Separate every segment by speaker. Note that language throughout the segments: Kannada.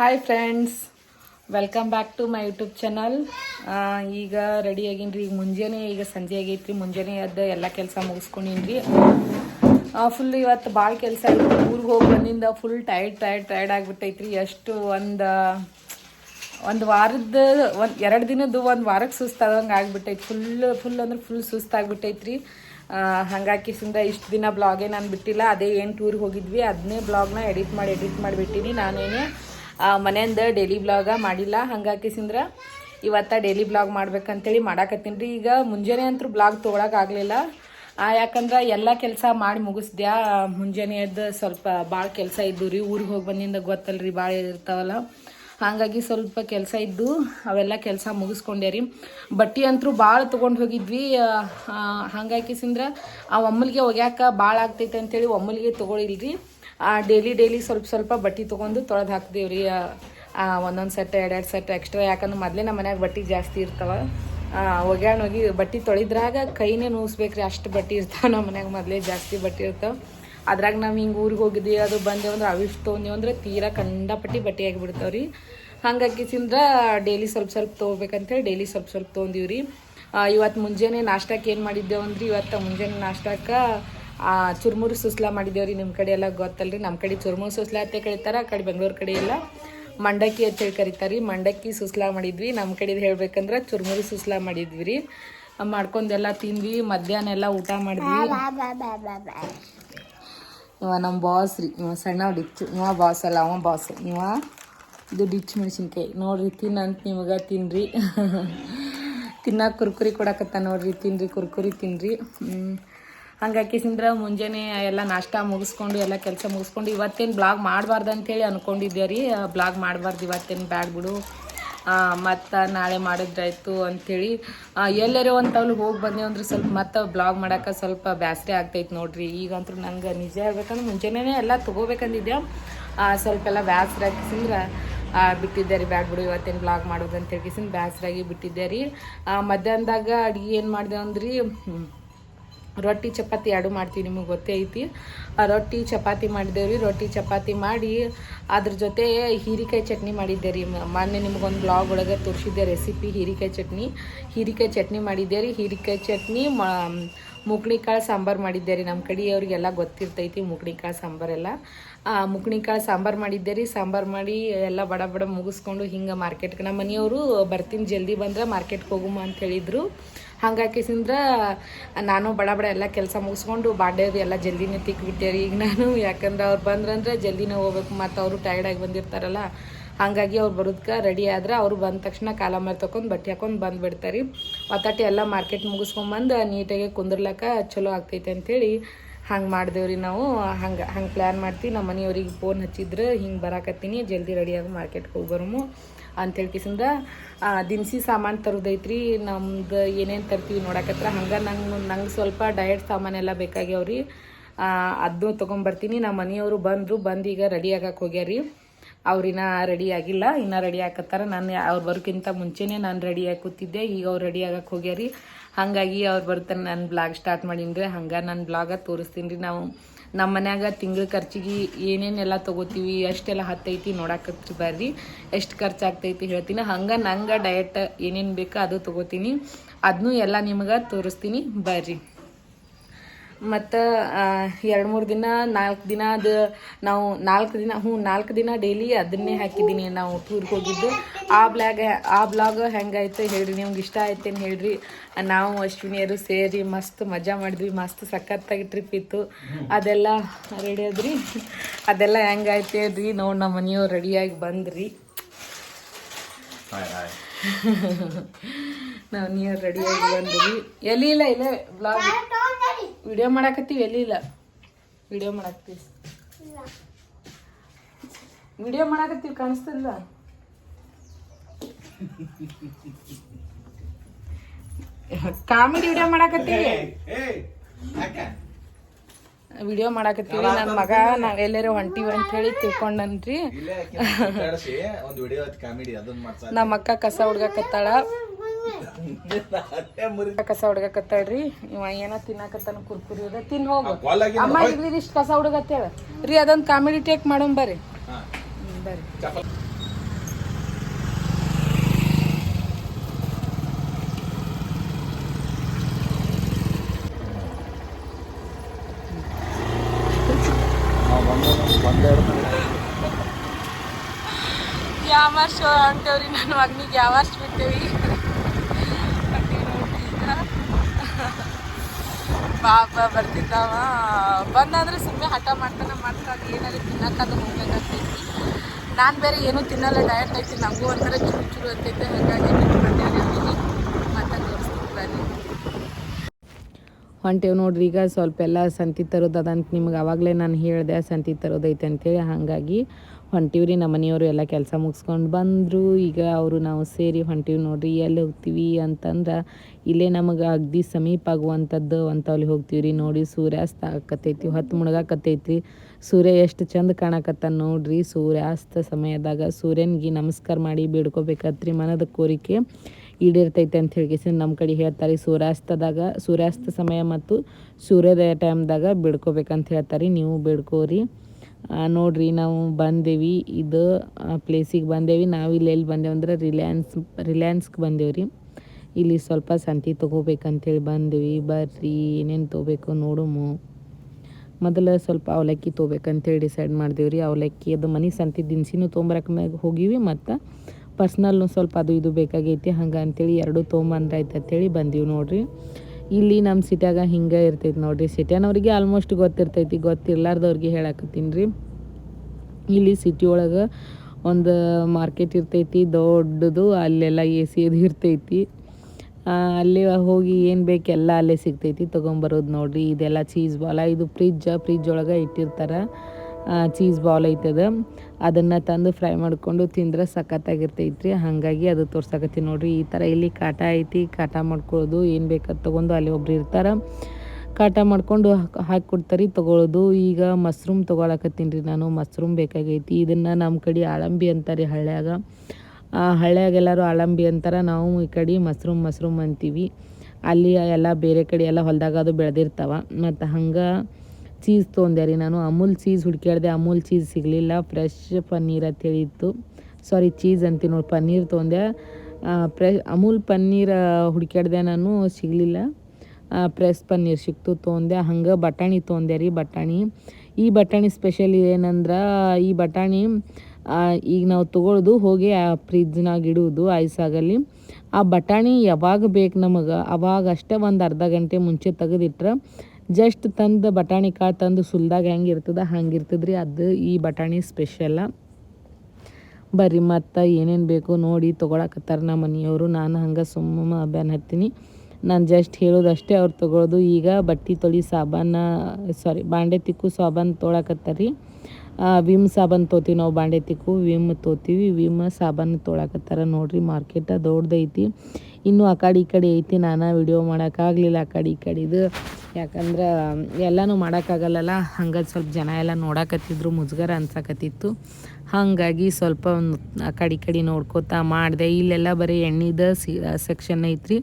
Speaker 1: Hi friends welcome back to my YouTube channel ಈಗ ರೆಡಿ ಆಗೀನಿ ಈಗ ಮುಂಜಾನೆ ಈಗ ಸಂಜೆ ಆಗೈತ್ರಿ. ಮುಂಜಾನೆ ಎದ್ದು ಎಲ್ಲ ಕೆಲಸ ಮುಗಿಸ್ಕೊಂಡಿನ್ರಿ. ಫುಲ್ ಇವತ್ತು ಭಾಳ ಕೆಲಸ ಇತ್ತು. ಊರಿಗೆ ಹೋಗಿ ಬಂದಿಂದ ಫುಲ್ ಟೈರ್ಡ್ ಟೈರ್ಡ್ ಟೈರ್ಡ್ ಆಗಿಬಿಟ್ಟೈತ್ರಿ. ಎಷ್ಟು ಒಂದು ಒಂದು ವಾರದ ಒಂದು ಎರಡು ದಿನದ್ದು ಒಂದು ವಾರಕ್ಕೆ ಸುಸ್ತಾದಂಗೆ ಆಗ್ಬಿಟ್ಟೈತಿ. ಫುಲ್ ಫುಲ್ ಅಂದ್ರೆ ಫುಲ್ ಸುಸ್ತಾಗ್ಬಿಟ್ಟೈತ್ರಿ ಹಂಗಾಕಿಸಿಂದ ಇಷ್ಟು ದಿನ ಬ್ಲಾಗೇ ನಾನು ಬಿಟ್ಟಿಲ್ಲ. ಅದೇ ಏನು ಟೂರ್ಗೆ ಹೋಗಿದ್ವಿ. ಅದನ್ನೇ ಬ್ಲಾಗ್ನ ಎಡಿಟ್ ಮಾಡಿ ಎಡಿಟ್ ಮಾಡಿಬಿಟ್ಟಿನಿ. ನಾನೇನೆ ಮನೆಯಿಂದ ಡೈಲಿ ಬ್ಲಾಗ ಮಾಡಿಲ್ಲ. ಹಂಗಾಕಿಸಿಂದ್ರ ಇವತ್ತ ಡೈಲಿ ಬ್ಲಾಗ್ ಮಾಡ್ಬೇಕಂತೇಳಿ ಮಾಡಾಕತ್ತೀನಿ ರೀ. ಈಗ ಮುಂಜಾನೆ ಅಂತೂ ಬ್ಲಾಗ್ ತೊಗೊಳಕ್ಕಾಗಲಿಲ್ಲ ಯಾಕಂದ್ರೆ ಎಲ್ಲ ಕೆಲಸ ಮಾಡಿ ಮುಗಿಸ್ದ್ಯಾ. ಮುಂಜಾನೆ ಎದ್ದು ಸ್ವಲ್ಪ ಭಾಳ ಕೆಲಸ ಇದ್ದು ರೀ. ಊರಿಗೆ ಹೋಗಿ ಬಂದಿಂದ ಗೊತ್ತಲ್ರಿ ಭಾಳ ಇರ್ತಾವಲ್ಲ. ಹಾಗಾಗಿ ಸ್ವಲ್ಪ ಕೆಲಸ ಇದ್ದು ಅವೆಲ್ಲ ಕೆಲಸ ಮುಗಿಸ್ಕೊಂಡೆ ರೀ. ಬಟ್ಟೆ ಅಂತೂ ಭಾಳ ತೊಗೊಂಡು ಹೋಗಿದ್ವಿ. ಹಂಗಾಕಿಸಿಂದ್ರ ಆ ಒಮ್ಮಲಿಗೆ ಒಗ್ಯಾಕ ಭಾಳ ಆಗ್ತೈತೆ ಅಂತೇಳಿ ಒಮ್ಮಲಿಗೆ ತೊಗೊಳಿಲ್ರಿ. ಡೈಲಿ ಡೈಲಿ ಸ್ವಲ್ಪ ಸ್ವಲ್ಪ ಬಟ್ಟೆ ತೊಗೊಂಡು ತೊಳೆದು ಹಾಕ್ದೇವ್ರಿ ಒಂದೊಂದು ಸೆಟ್ ಎರಡೆರಡು ಸೆಟ್ ಎಕ್ಸ್ಟ್ರಾ ಯಾಕಂದ್ರೆ ಮೊದಲೇ ನಮ್ಮ ಮನ್ಯಾಗ ಬಟ್ಟೆ ಜಾಸ್ತಿ ಇರ್ತವೆ. ಒಗ್ಯಾಣ ಹೋಗಿ ಬಟ್ಟೆ ತೊಳೆದ್ರಾಗ ಕೈನೇ ನೂಸ್ಬೇಕ್ರಿ. ಅಷ್ಟು ಬಟ್ಟೆ ಇರ್ತಾವೆ ನಮ್ಮ ಮನ್ಯಾಗ ಮೊದಲೇ ಜಾಸ್ತಿ ಬಟ್ಟೆ ಇರ್ತಾವೆ. ಅದ್ರಾಗ ನಾವು ಹಿಂಗೆ ಊರಿಗೆ ಹೋಗಿದ್ವಿ, ಅದು ಬಂದೇವು ಅಂದ್ರೆ ಅವಿಷ್ಟು ತೊಗೊಂಡೇವು ಅಂದ್ರೆ ತೀರಾ ಕಂಡಪಟ್ಟಿ ಬಟ್ಟೆ ಆಗಿಬಿಡ್ತಾವೆ ರೀ ಹಂಗಾಗಿಸಿಂದ್ರ ಡೈಲಿ ಸ್ವಲ್ಪ ಸ್ವಲ್ಪ ತೊಗೋಬೇಕಂತೇಳಿ ಡೈಲಿ ಸ್ವಲ್ಪ ಸ್ವಲ್ಪ ತೊಗೊಂಡಿವ್ರಿ ಇವತ್ತು ಮುಂಜಾನೆ ನಾಷ್ಟಕ್ಕೆ ಏನು ಮಾಡಿದ್ದೇವೆ ಅಂದ್ರೆ ಇವತ್ತು ಮುಂಜಾನೆ ನಾಷ್ಟಕ್ಕೆ ಚುರ್ಮುರು ಸುಸ್ಲಾ ಮಾಡಿದೇವ್ರಿ ನಿಮ್ಮ ಕಡೆ ಎಲ್ಲ ಗೊತ್ತಲ್ರಿ. ನಮ್ಮ ಕಡೆ ಚುರುಮುರು ಸುಸ್ಲಾ ಅಂತ ಕರೀತಾರೆ, ಆ ಕಡೆ ಬೆಂಗಳೂರು ಕಡೆ ಎಲ್ಲ ಮಂಡಕ್ಕಿ ಅಂತೇಳಿ ಕರೀತಾರೆ ರೀ ಮಂಡಕ್ಕಿ ಸುಸ್ಲಾ ಮಾಡಿದ್ವಿ. ನಮ್ಮ ಕಡೆದು ಹೇಳ್ಬೇಕಂದ್ರೆ ಚುರ್ಮುರಿ ಸುಸ್ಲಾ ಮಾಡಿದ್ವಿ ರೀ ಮಾಡ್ಕೊಂಡೆಲ್ಲ ತಿಂದ್ವಿ, ಮಧ್ಯಾಹ್ನ ಎಲ್ಲ ಊಟ ಮಾಡಿದ್ವಿ. ಇವ ನಮ್ಮ ಬಾಸ್ ರೀ. ಇವ ಸಣ್ಣ ಡಿಚ್ಚು ಇವ ಬಾಸ್ ಅಲ್ಲ, ಅವ ಬಾಸ್ ಇವ ಇದು ಡಿಚ್ ಮೆಣಸಿನ್ಕಾಯಿ. ನೋಡ್ರಿ, ತಿನ್ನಂತ ನಿಮಗೆ ತಿನ್ರಿ. ತಿನ್ನಕ್ಕೆ ಕುರ್ಕುರಿ ಕೊಡಕತ್ತ ನೋಡ್ರಿ. ತಿನ್ರಿ, ಕುರ್ಕುರಿ ಹ್ಮ್. ಹಂಗಾಕಿಸಿಂದ್ರ ಮುಂಜಾನೆ ಎಲ್ಲ ನಾಷ್ಟ ಮುಗಿಸ್ಕೊಂಡು, ಎಲ್ಲ ಕೆಲಸ ಮುಗಿಸ್ಕೊಂಡು ಇವತ್ತೇನು ಬ್ಲಾಗ್ ಮಾಡಬಾರ್ದು ಅಂತೇಳಿ ಅನ್ಕೊಂಡಿದ್ದೆ ರೀ. ಬ್ಲಾಗ್ ಮಾಡಬಾರ್ದು ಇವತ್ತೇನು ಬ್ಯಾಡ್ ಬಿಡು. ಮತ್ತು ನಾಳೆ ಮಾಡಿದ್ರಾಯ್ತು ಅಂಥೇಳಿ ಎಲ್ಲರೂ ಒಂದು ತವಲು ಹೋಗಿ ಬಂದೆ ಅಂದ್ರೆ ಸ್ವಲ್ಪ ಮತ್ತೆ ಬ್ಲಾಗ್ ಮಾಡೋಕೆ ಸ್ವಲ್ಪ ಬ್ಯಾಸರೆ ಆಗ್ತೈತೆ ನೋಡ್ರಿ. ಈಗಂತೂ ನಂಗೆ ನಿಜ ಹೇಳ್ಬೇಕಂದ್ರೆ ಮುಂಜಾನೆ ಎಲ್ಲ ತೊಗೋಬೇಕಂದಿದ್ದೆ ಸ್ವಲ್ಪ ಎಲ್ಲ ಬ್ಯಾಸರ ಹಾಕಿಸಿಂದ್ರೆ ಬಿಟ್ಟಿದ್ದೆ ರೀ ಬ್ಯಾಡ್ ಬಿಡು ಇವತ್ತೇನು ಬ್ಲಾಗ್ ಮಾಡೋದು ಅಂತ ಹೇಳ್ಕಿಸಿಂದ ಬ್ಯಾಸರಾಗಿ ಬಿಟ್ಟಿದ್ದೆ ರೀ. ಮಧ್ಯಾಹ್ನದಾಗ ಅಡುಗೆ ಏನು ಮಾಡಿದೆ ಅಂದ್ರಿ. ರೊಟ್ಟಿ ಚಪಾತಿ ಎರಡು ಮಾಡ್ತೀವಿ, ನಿಮಗೆ ಗೊತ್ತೇ ಐತಿ. ರೊಟ್ಟಿ ಚಪಾತಿ ಮಾಡಿದ್ದೇವೆ ರೀ ರೊಟ್ಟಿ ಚಪಾತಿ ಮಾಡಿ ಅದ್ರ ಜೊತೆ ಹೀರಿಕಾಯಿ ಚಟ್ನಿ ಮಾಡಿದ್ದೆ ರೀ ಮೊನ್ನೆ ನಿಮ್ಗೊಂದು ಬ್ಲಾಗ್ ಒಳಗೆ ತೋರಿಸಿದ್ದೆ ರೆಸಿಪಿ ಹೀರಿಕಾಯಿ ಚಟ್ನಿ. ಹೀರಿಕಾಯಿ ಚಟ್ನಿ ಮಾಡಿದ್ದೆ ರೀ ಹೀರಿಕಾಯಿ ಚಟ್ನಿ ಮುಕ್ಳಿಕಾಳು ಸಾಂಬಾರು ಮಾಡಿದ್ದೆ ರೀ ನಮ್ಮ ಕಡೆಯವ್ರಿಗೆಲ್ಲ ಗೊತ್ತಿರ್ತೈತಿ ಮುಕ್ಳಿಕಾಳು ಸಾಂಬಾರೆಲ್ಲ ಮುಕ್ಳಿಕಾಳು ಸಾಂಬಾರು ಮಾಡಿದ್ದೆ ರೀ ಸಾಂಬಾರು ಮಾಡಿ ಎಲ್ಲ ಬಡ ಬಡ ಮುಗಿಸ್ಕೊಂಡು ಹಿಂಗೆ ಮಾರ್ಕೆಟ್ಗೆ ನಮ್ಮ ಮನೆಯವರು ಬರ್ತೀನಿ ಜಲ್ದಿ ಬಂದ್ರೆ ಮಾರ್ಕೆಟ್ಗೆ ಹೋಗುಮ ಅಂತ ಹೇಳಿದ್ರು. ಹಂಗಾಕಿಸಿಂದ್ರ ನಾನು ಬಡ ಬಡ ಎಲ್ಲ ಕೆಲಸ ಮುಗಿಸ್ಕೊಂಡು ಬಾಂಡೆದು ಎಲ್ಲ ಜಲ್ದಿನೇ ತಿಕ್ಬಿಟ್ಟೆ ರೀ ಈಗ ನಾನು ಯಾಕಂದ್ರೆ ಅವ್ರು ಬಂದ್ರಂದ್ರೆ ಜಲ್ದಿನೇ ಹೋಗ್ಬೇಕು, ಮತ್ತು ಅವರು ಟೈರ್ಡಾಗಿ ಬಂದಿರ್ತಾರಲ್ಲ. ಹಾಗಾಗಿ ಅವ್ರು ಬರೋದಕ್ಕೆ ರೆಡಿ ಆದ್ರೆ ಅವ್ರು ಬಂದ ತಕ್ಷಣ ಕಾಲ ಮಾರಿ ತೊಗೊಂಡು ಬಟ್ಟೆ ಹಾಕೊಂಡು ಬಂದುಬಿಡ್ತಾರೆ. ಒತ್ತಾಟಿ ಎಲ್ಲ ಮಾರ್ಕೆಟ್ ಮುಗಿಸ್ಕೊಂಬಂದು ನೀಟಾಗಿ ಕುಂದ್ರಲಕ್ಕ ಚಲೋ ಆಗ್ತೈತೆ ಅಂಥೇಳಿ ಹಂಗೆ ಮಾಡಿದೆವ್ರಿ ನಾವು. ಹಂಗೆ ಹಂಗೆ ಪ್ಲ್ಯಾನ್ ಮಾಡ್ತೀವಿ. ನಮ್ಮ ಮನೆಯವ್ರಿಗೆ ಫೋನ್ ಹಚ್ಚಿದ್ರೆ ಹಿಂಗೆ ಬರಾಕತ್ತೀನಿ, ಜಲ್ದಿ ರೆಡಿಯಾಗಿ ಮಾರ್ಕೆಟ್ಗೆ ಹೋಗಿ ಬರೋಮು. ಅಂತೇಳಿ ಕಿಸಿಂದ ದಿನಸಿ ಸಾಮಾನು ತರೋದೈತ್ರಿ, ನಮ್ದು ಏನೇನು ತರ್ತೀವಿ ನೋಡಕತ್ರ ಹಂಗೆ ನಂಗೆ ನಂಗೆ ಸ್ವಲ್ಪ ಡಯಟ್ ಸಾಮಾನೆಲ್ಲ ಬೇಕಾಗ್ಯಾವ್ರಿ. ಅದು ತೊಗೊಂಬರ್ತೀನಿ. ನಮ್ಮ ಮನೆಯವರು ಬಂದರು, ಬಂದು ಈಗ ರೆಡಿ ಆಗಕ್ಕೆ ಹೋಗ್ಯಾರಿ. ಅವ್ರಿನ್ನ ರೆಡಿ ಆಗಿಲ್ಲ, ಇನ್ನೂ ರೆಡಿ ಹಾಕತ್ತಾರ. ನಾನು ಅವ್ರು ಬರೋಕ್ಕಿಂತ ಮುಂಚೆನೇ ನಾನು ರೆಡಿ ಕೂತಿದ್ದೆ. ಈಗ ಅವ್ರು ರೆಡಿ ಆಗಕ್ಕೆ ಹೋಗ್ಯಾರಿ. ಹಾಗಾಗಿ ಅವ್ರು ಬರ್ತಾರೆ ನನ್ನ ಬ್ಲಾಗ್ ಸ್ಟಾರ್ಟ್ ಮಾಡೀನಿ ರೀ ಹಂಗೆ ನನ್ನ ಬ್ಲಾಗ ತೋರಿಸ್ತೀನಿ ರೀ. ನಾವು ನಮ್ಮ ಮನ್ಯಾಗ ತಿಂಗಳ ಖರ್ಚಿಗೆ ಏನೇನೆಲ್ಲ ತೊಗೋತೀವಿ, ಎಷ್ಟೆಲ್ಲ ಹತ್ತೈತಿ ನೋಡಾಕತ್ರಿ ಬರ್ರಿ. ಎಷ್ಟು ಖರ್ಚಾಗ್ತೈತಿ ಹೇಳ್ತೀನಿ. ಹಂಗೆ ನಂಗೆ ಡಯಟ್ ಏನೇನು ಬೇಕೋ ಅದು ತೊಗೋತೀನಿ. ಅದನ್ನೂ ಎಲ್ಲ ನಿಮ್ಗೆ ತೋರಿಸ್ತೀನಿ ಬರ್ರಿ. ಮತ್ತು ಎರಡು ಮೂರು ದಿನ ನಾಲ್ಕು ದಿನ ಅದು ನಾವು ನಾಲ್ಕು ದಿನ ಹ್ಞೂ ನಾಲ್ಕು ದಿನ ಡೈಲಿ ಅದನ್ನೇ ಹಾಕಿದ್ದೀನಿ. ನಾವು ಟೂರ್ಗೆ ಹೋಗಿದ್ದು. ಆ ಬ್ಲಾಗ್ ಆ ಬ್ಲಾಗ್ ಹೆಂಗಾಯ್ತು ಹೇಳ್ರಿ ನಿಮ್ಗೆ ಇಷ್ಟ ಆಯ್ತೇನು ಹೇಳ್ರಿ. ನಾವು ಅಶ್ವಿನಿಯರು ಸೇರಿ ಮಸ್ತ್ ಮಜಾ ಮಾಡಿದ್ವಿ ಮಸ್ತ್ ಸಖತ್ತಾಗಿ ಟ್ರಿಪ್ ಇತ್ತು. ಅದೆಲ್ಲ ರೆಡಿ ಆದ್ರಿ? ಅದೆಲ್ಲ ಹೆಂಗಾಯ್ತು ಹೇಳ್ರಿ? ನೋಡಿ ನಮ್ಮ ಮನೆಯವ್ರು ರೆಡಿಯಾಗಿ ಬಂದ್ರಿ. ನಾವು ನೀರು ರೆಡಿಯಾಗಿ ಬಂದ್ರಿ. ಎಲ್ಲಿ ಇಲ್ಲ ಇಲ್ಲೇ ಬ್ಲಾಗ್ ವಿಡಿಯೋ ಮಾಡಾಕತ್ತೀವಿ ಎಲ್ಲಿ ಇಲ್ಲ ವಿಡಿಯೋ ಮಾಡಾಕತ್ತೀವಿ. ವಿಡಿಯೋ ಮಾಡಾಕತ್ತೀವಿ ಕಾಣಿಸ್ತಲ್ಲ ಕಾಮಿಡಿ ವಿಡಿಯೋ ಮಾಡಾಕತ್ತೀವಿ. ವಿಡಿಯೋ ಮಾಡಾಕತ್ತೀವಿ ನನ್ನ ಮಗ ನಾವ್ ಎಲ್ಲರೂ ಹೊಂಟಿವಿ ಅಂತ ಹೇಳಿ ತಿಳ್ಕೊಂಡನ್ರಿ. ನಮ್ಮ ಅಕ್ಕ ಕಸ ಹುಡ್ಗಾಕತ್ತಾಳ ಕಸ ಹುಡುಗಕತ್ತಾಳ್ರಿ? ಇವ ಏನ ತಿನ್ನಾಕತ್ತಾನ ಕುರ್ಕುರಿ ಅದ ತಿನ್ ಹೋಗು. ಅಮ್ಮ ಇಲ್ಲಿ ಇಷ್ಟ ಕಸ ಹುಡುಗತ್ತೇಳ ರೀ ಅದೊಂದು ಕಾಮಿಡಿ ಟೇಕ್ ಮಾಡೋಣ ಬರ್ರಿ. ಬರ್ರಿ.
Speaker 2: ಯಾವ ವರ್ಷ ನನ್ನ ಮಗನಿಗೆ ಯಾವಷ್ಟು ಬಿಡ್ತೇವಿ? ಪಾಪ ಬರ್ತಿದ್ದಾವ. ಬಂದಂದ್ರೆ ಸುಮ್ಮನೆ ಹಠ ಮಾಡ್ತಾನೆ ಮಾಡ್ತಾನೆ ಏನಾದ್ರು ತಿನ್ನಕ್ಕದು ಹೋಗ್ಬೇಕಾಗ್ತೈತಿ ನಾನು ಬೇರೆ ಏನೂ ತಿನ್ನಲ್ಲ ಡಯಟ್ ಐತಿ ನಮಗೂ ಒಂಥರ ಚೂರು ಚೂರು ಅಂತೈತೆ, ಹಾಗಾಗಿ ಬಿಟ್ಟು ಮತ್ತೆ ಹೊಂಟೇವು ನೋಡ್ರಿ, ಈಗ ಸ್ವಲ್ಪ ಎಲ್ಲ ಸಂತಿ ತರೋದು ಅದಂತ ನಿಮ್ಗೆ ಆವಾಗಲೇ ನಾನು ಹೇಳಿದೆ, ಸಂತಿ ತರೋದೈತೆ ಅಂತೇಳಿ. ಹಾಗಾಗಿ ಹೊಂಟೀವ್ರಿ ನಮ್ಮ ಮನೆಯವರು ಎಲ್ಲ ಕೆಲಸ ಮುಗಿಸ್ಕೊಂಡು ಬಂದರು. ಈಗ ಅವರು ನಾವು ಸೇರಿ ಹೊಂಟಿವಿ ನೋಡ್ರಿ, ಎಲ್ಲಿ ಹೋಗ್ತೀವಿ ಅಂತಂದ್ರೆ ಇಲ್ಲೇ ನಮಗೆ ಅಗ್ದಿ ಸಮೀಪ ಆಗುವಂಥದ್ದು ಅಂಥವ್ಲಿ ಹೋಗ್ತೀವಿ ರೀ ನೋಡಿ ಸೂರ್ಯಾಸ್ತ ಆಗತ್ತೈತಿ ಹೊತ್ತು ಮುಳುಗಾಕತ್ತೈತಿ ಸೂರ್ಯ ಎಷ್ಟು ಚಂದ ಕಾಣಕತ್ತ ನೋಡ್ರಿ. ಸೂರ್ಯಾಸ್ತ ಸಮಯದಾಗ ಸೂರ್ಯನಿಗೆ ನಮಸ್ಕಾರ ಮಾಡಿ ಬೇಡ್ಕೋಬೇಕತ್ರಿ. ಮನದ ಕೋರಿಕೆ ಈಡೇರ್ತೈತೆ ಅಂತ ಹೇಳಿ ನಮ್ಮ ಕಡೆ ಹೇಳ್ತಾರೆ. ಸೂರ್ಯಾಸ್ತದಾಗ, ಸೂರ್ಯಾಸ್ತ ಸಮಯ ಮತ್ತು ಸೂರ್ಯೋದಯ ಟೈಮ್ದಾಗ ಬೇಡ್ಕೋಬೇಕಂತ ಹೇಳ್ತಾರೆ. ನೀವು ಬೇಡ್ಕೋರಿ. ನೋಡ್ರಿ, ನಾವು ಬಂದೇವಿ. ಇದು ಪ್ಲೇಸಿಗೆ ಬಂದೇವಿ. ನಾವು ಇಲ್ಲಿ ಎಲ್ಲಿ ಬಂದೇವು ಅಂದ್ರೆ ರಿಲಯನ್ಸ್ ರಿಲಯನ್ಸ್ಗೆ ಬಂದೇವ್ರಿ ಇಲ್ಲಿ ಸ್ವಲ್ಪ ಸಂತಿ ತೊಗೋಬೇಕಂತೇಳಿ ಬಂದೇವಿ. ಬರ್ರಿ, ಏನೇನು ತೊಗೋಬೇಕು ನೋಡುಮು. ಮೊದಲು ಸ್ವಲ್ಪ ಅವಲಕ್ಕಿ ತೊಗೋಬೇಕಂತೇಳಿ ಡಿಸೈಡ್ ಮಾಡಿದೇವ್ರಿ ಅವಲಕ್ಕಿ, ಅದು ಮನೆ ಸಂತಿ ದಿನಸಿನೂ ತೊಗೊಂಬರಕ್ಕೆ ಮ್ಯಾಗ ಹೋಗಿವಿ ಮತ್ತು ಪರ್ಸ್ನಲ್ನು ಸ್ವಲ್ಪ ಅದು ಇದು ಬೇಕಾಗೈತಿ. ಹಂಗೆ ಅಂತೇಳಿ ಎರಡು ತೊಗೊಂಬಂದ್ರಾಯ್ತು ಅಂತೇಳಿ ಬಂದೀವಿ ನೋಡ್ರಿ. ಇಲ್ಲಿ ನಮ್ಮ ಸಿಟ್ಯಾಗ ಹಿಂಗೆ ಇರ್ತೈತಿ ನೋಡ್ರಿ. ಸಿಟ್ಯಾನವ್ರಿಗೆ ಆಲ್ಮೋಸ್ಟ್ ಗೊತ್ತಿರ್ತೈತಿ, ಗೊತ್ತಿರ್ಲಾರ್ದವ್ರಿಗೆ ಹೇಳಕತ್ತೀನಿ ರೀ. ಇಲ್ಲಿ ಸಿಟಿ ಒಳಗೆ ಒಂದು ಮಾರ್ಕೆಟ್ ಇರ್ತೈತಿ, ದೊಡ್ಡದು, ಅಲ್ಲೆಲ್ಲ ಎ ಸಿ ಅದು ಇರ್ತೈತಿ ಅಲ್ಲಿ ಹೋಗಿ ಏನು ಬೇಕೆಲ್ಲ ಅಲ್ಲೇ ಸಿಗ್ತೈತಿ, ತೊಗೊಂಬರೋದು ನೋಡ್ರಿ. ಇದೆಲ್ಲ ಚೀಸ್ ಬಾಲ ಇದು ಫ್ರಿಜ್ಜ ಫ್ರಿಜ್ ಒಳಗೆ ಇಟ್ಟಿರ್ತಾರೆ. ಚೀಸ್ ಬಾಲ್ ಐತದ. ಅದನ್ನು ತಂದು ಫ್ರೈ ಮಾಡಿಕೊಂಡು ತಿಂದ್ರೆ ಸಖತ್ತಾಗಿರ್ತೈತಿ ರೀ ಹಾಗಾಗಿ ಅದು ತೋರ್ಸಕತ್ತೀನಿ ನೋಡ್ರಿ, ಈ ಥರ ಇಲ್ಲಿ ಕಾಟ ಐತಿ, ಕಾಟ ಮಾಡ್ಕೊಳ್ಳೋದು, ಏನು ಬೇಕಾದ ತೊಗೊಂಡು ಅಲ್ಲಿ ಒಬ್ರು ಇರ್ತಾರೆ. ಕಾಟ ಮಾಡ್ಕೊಂಡು ಹಾಕಿ ತೊಗೊಳೋದು ಈಗ ಮಶ್ರೂಮ್ ತೊಗೊಳಕತ್ತೀನಿ ರೀ ನಾನು, ಮಶ್ರೂಮ್ ಬೇಕಾಗೈತಿ. ಇದನ್ನು ನಮ್ಮ ಕಡೆ ಆಳಂಬಿ ಅಂತಾರೆ ಹಳ್ಳ್ಯಾಗ ಎಲ್ಲರೂ ಆಳಂಬಿ ಅಂತಾರೆ, ನಾವು ಈ ಕಡೆ ಮಶ್ರೂಮ್ ಮಶ್ರೂಮ್ ಅಂತೀವಿ. ಅಲ್ಲಿ ಎಲ್ಲ ಬೇರೆ ಕಡೆ ಎಲ್ಲ ಹೊಲದಾಗ ಅದು ಬೆಳೆದಿರ್ತಾವ. ಮತ್ತು ಹಂಗೆ ಚೀಸ್ ತೊಗೊಂಡೆ ರೀ ನಾನು ಅಮೂಲ್ ಚೀಸ್ ಹುಡ್ಕ್ಯಾಡ್ದೆ, ಅಮೂಲ್ ಚೀಸ್ ಸಿಗಲಿಲ್ಲ. ಫ್ರೆಶ್ ಪನ್ನೀರ್ ಅಂತೇಳಿ ಇತ್ತು ಸಾರಿ, ಚೀಸ್ ಅಂತೀನಿ ನೋಡಿ, ಪನ್ನೀರ್ ತೊಗೊಂಡೆ ಪ್ರೆ ಅಮೂಲ್ ಪನ್ನೀರ್ ಹುಡ್ಕ್ಯಾಡ್ದೆ ನಾನು, ಸಿಗಲಿಲ್ಲ. ಪ್ರೆಸ್ ಪನ್ನೀರ್ ಸಿಕ್ತು ತೊಗೊಂಡೆ ಹಂಗೆ ಬಟಾಣಿ ತೊಗೊಂಡೆ ರೀ ಬಟಾಣಿ. ಈ ಬಟಾಣಿ ಸ್ಪೆಷಲ್ ಏನಂದ್ರೆ, ಈ ಬಟಾಣಿ ಈಗ ನಾವು ತೊಗೊಳ್ದು ಹೋಗಿ ಆ ಫ್ರಿಜ್ನಾಗ ಇಡುವುದು ಆಗಲಿ. ಆ ಬಟಾಣಿ ಯಾವಾಗ ಬೇಕು ನಮಗೆ? ಅವಾಗ ಅಷ್ಟೇ ಒಂದು ಅರ್ಧ ಗಂಟೆ ಮುಂಚೆ ತೆಗೆದಿಟ್ರೆ. ಜಸ್ಟ್ ತಂದು ಬಟಾಣಿ ಕಾಳು ತಂದು ಸುಲ್ದಾಗ ಹೆಂಗೆ ಇರ್ತದೆ, ಹಂಗೆ ಇರ್ತದ್ರಿ. ಅದು ಈ ಬಟಾಣಿ ಸ್ಪೆಷಲ್ಲ ಬರ್ರಿ ಮತ್ತು ಏನೇನು ಬೇಕು ನೋಡಿ ತೊಗೊಳಕತ್ತಾರ ನಮ್ಮ ಮನೆಯವರು. ನಾನು ಹಂಗೆ ಸುಮ್ಮ ಬ್ಯಾನ್ ಹತ್ತೀನಿ. ನಾನು ಜಸ್ಟ್ ಹೇಳೋದಷ್ಟೇ ಅವ್ರು ತೊಗೊಳೋದು. ಈಗ ಬಟ್ಟೆ ತೊಳಿ ಸಾಬಾನ ಸಾರಿ ಬಾಂಡೆ ತಿಕ್ಕು ಸಾಬಾನು ರೀ ವಿಮ್ ಸಾಬಾನು ತೊಗೋತೀವಿ ನಾವು ಬಾಂಡೆ ತಿಕ್ಕು, ವಿಮ್ ತೋತೀವಿ, ವಿಮ್ ಸಾಬಾನು ತೊಳಕತ್ತಾರ ನೋಡಿರಿ. ಮಾರ್ಕೆಟ ದೊಡ್ಡದೈತಿ. ಇನ್ನು ಆ ಕಡೆ ಈ ಕಡೆ ಐತಿ ನಾನು ವಿಡಿಯೋ ಮಾಡೋಕ್ಕಾಗಲಿಲ್ಲ ಆ ಕಡೆ ಈ ಕಡೆದು ಯಾಕಂದ್ರೆ, ಎಲ್ಲನೂ ಮಾಡೋಕ್ಕಾಗಲ್ಲಲ್ಲ? ಹಂಗೆ ಸ್ವಲ್ಪ ಜನ ಎಲ್ಲ ನೋಡಕತ್ತಿದ್ರು, ಮುಜುಗರ ಅನ್ಸಕತ್ತಿತ್ತು. ಹಾಗಾಗಿ ಸ್ವಲ್ಪ ಒಂದು ಆ ಕಡೆ ಈ ಕಡೆ ನೋಡ್ಕೋತಾ ಮಾಡಿದೆ. ಇಲ್ಲೆಲ್ಲ ಬರೀ ಎಣ್ಣೆದ ಸಿ ಸೆಕ್ಷನ್ ಐತ್ರಿ.